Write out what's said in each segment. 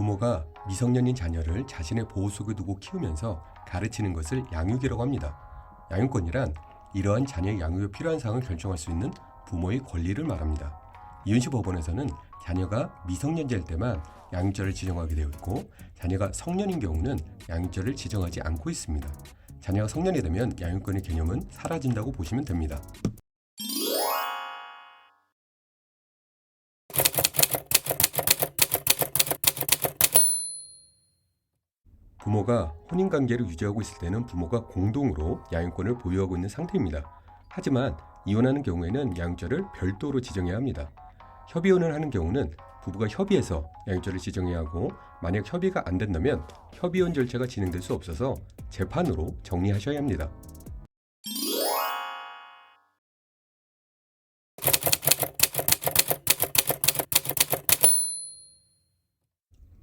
부모가 미성년인 자녀를 자신의 보호 속에 두고 키우면서 가르치는 것을 양육이라고 합니다. 양육권이란 이러한 자녀의 양육에 필요한 사항을 결정할 수 있는 부모의 권리를 말합니다. 이윤시 법원에서는 자녀가 미성년자일 때만 양육자를 지정하게 되어 있고 자녀가 성년인 경우는 양육자를 지정하지 않고 있습니다. 자녀가 성년이 되면 양육권의 개념은 사라진다고 보시면 됩니다. 부모가 혼인 관계를 유지하고 있을 때는 부모가 공동으로 양육권을 보유하고 있는 상태입니다. 하지만 이혼하는 경우에는 양육자를 별도로 지정해야 합니다. 협의혼을 하는 경우는 부부가 협의해서 양육자를 지정해야 하고 만약 협의가 안 된다면 협의혼 절차가 진행될 수 없어서 재판으로 정리하셔야 합니다.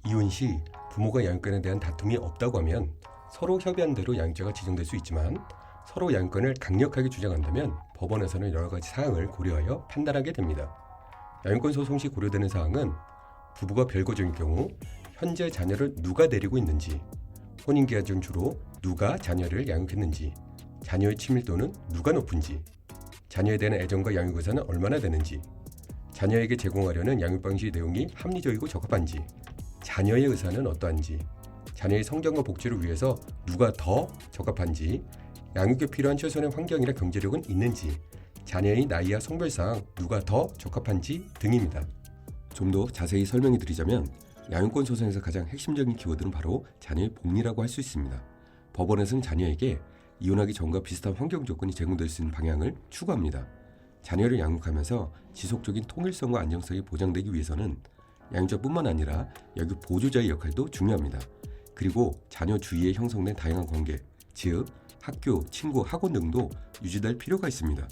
이혼 시 부모가 양육권에 대한 다툼이 없다고 하면 서로 협의한 대로 양육자가 지정될 수 있지만 서로 양육권을 강력하게 주장한다면 법원에서는 여러 가지 사항을 고려하여 판단하게 됩니다. 양육권 소송 시 고려되는 사항은 부부가 별거적인 경우 현재 자녀를 누가 데리고 있는지, 혼인계약 전 주로 누가 자녀를 양육했는지, 자녀의 친밀도는 누가 높은지, 자녀에 대한 애정과 양육 의사는 얼마나 되는지, 자녀에게 제공하려는 양육 방식 내용이 합리적이고 적합한지, 자녀의 의사는 어떠한지, 자녀의 성장과 복지를 위해서 누가 더 적합한지, 양육에 필요한 최선의 환경이나 경제력은 있는지, 자녀의 나이와 성별상 누가 더 적합한지 등입니다. 좀 더 자세히 설명해 드리자면 양육권 소송에서 가장 핵심적인 키워드는 바로 자녀의 복리라고 할 수 있습니다. 법원에서는 자녀에게 이혼하기 전과 비슷한 환경 조건이 제공될 수 있는 방향을 추구합니다. 자녀를 양육하면서 지속적인 통일성과 안정성이 보장되기 위해서는 양육자뿐만 아니라 양육 보조자의 역할도 중요합니다. 그리고 자녀 주위에 형성된 다양한 관계, 즉 학교, 친구, 학원 등도 유지될 필요가 있습니다.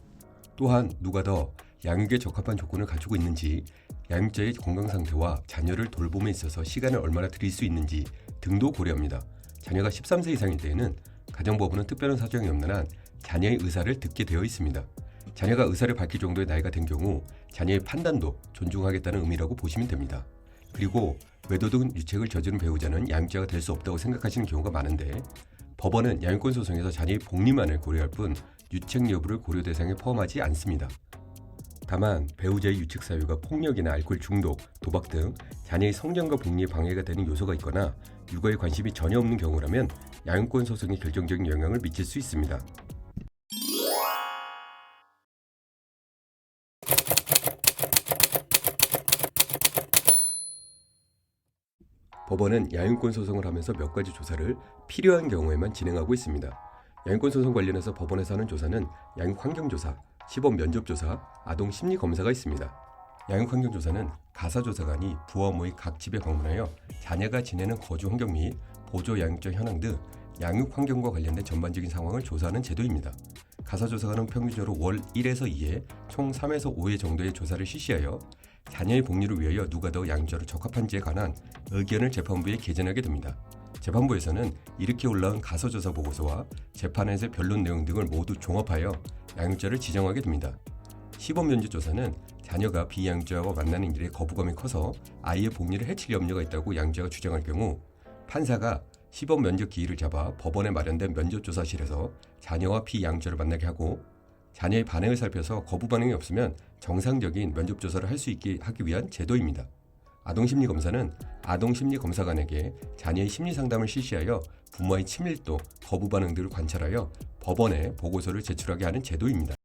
또한 누가 더 양육에 적합한 조건을 가지고 있는지, 양육자의 건강 상태와 자녀를 돌봄에 있어서 시간을 얼마나 들일 수 있는지 등도 고려합니다. 자녀가 13세 이상일 때에는 가정법원은 특별한 사정이 없는 한 자녀의 의사를 듣게 되어 있습니다. 자녀가 의사를 밝힐 정도의 나이가 된 경우 자녀의 판단도 존중하겠다는 의미라고 보시면 됩니다. 그리고 외도 등 유책을 저지른 배우자는 양육자가 될 수 없다고 생각하시는 경우가 많은데 법원은 양육권 소송에서 자녀의 복리만을 고려할 뿐 유책 여부를 고려 대상에 포함하지 않습니다. 다만 배우자의 유책 사유가 폭력이나 알코올 중독, 도박 등 자녀의 성장과 복리에 방해가 되는 요소가 있거나 육아에 관심이 전혀 없는 경우라면 양육권 소송에 결정적인 영향을 미칠 수 있습니다. 법원은 양육권 소송을 하면서 몇 가지 조사를 필요한 경우에만 진행하고 있습니다. 양육권 소송 관련해서 법원에서 하는 조사는 양육 환경 조사, 시범 면접 조사, 아동 심리 검사가 있습니다. 양육 환경 조사는 가사 조사관이 부모의 각 집에 방문하여 자녀가 지내는 거주 환경 및 보조 양육적 현황 등 양육 환경과 관련된 전반적인 상황을 조사하는 제도입니다. 가사 조사관은 평균적으로 월 1에서 2회, 총 3에서 5회 정도의 조사를 실시하여 자녀의 복리를 위하여 누가 더 양육자로 적합한지에 관한 의견을 재판부에 개전하게 됩니다. 재판부에서는 이렇게 올라온 가서조사 보고서와 재판에서의 변론 내용 등을 모두 종합하여 양육자를 지정하게 됩니다. 시범 면접 조사는 자녀가 비양육자와 만나는 일에 거부감이 커서 아이의 복리를 해칠 염려가 있다고 양육자가 주장할 경우 판사가 시범 면접 기일을 잡아 법원에 마련된 면접 조사실에서 자녀와 비양육자를 만나게 하고 자녀의 반응을 살펴서 거부 반응이 없으면 정상적인 면접 조사를 할 수 있게 하기 위한 제도입니다. 아동 심리 검사는 아동 심리 검사관에게 자녀의 심리 상담을 실시하여 부모의 친밀도, 거부 반응 등을 관찰하여 법원에 보고서를 제출하게 하는 제도입니다.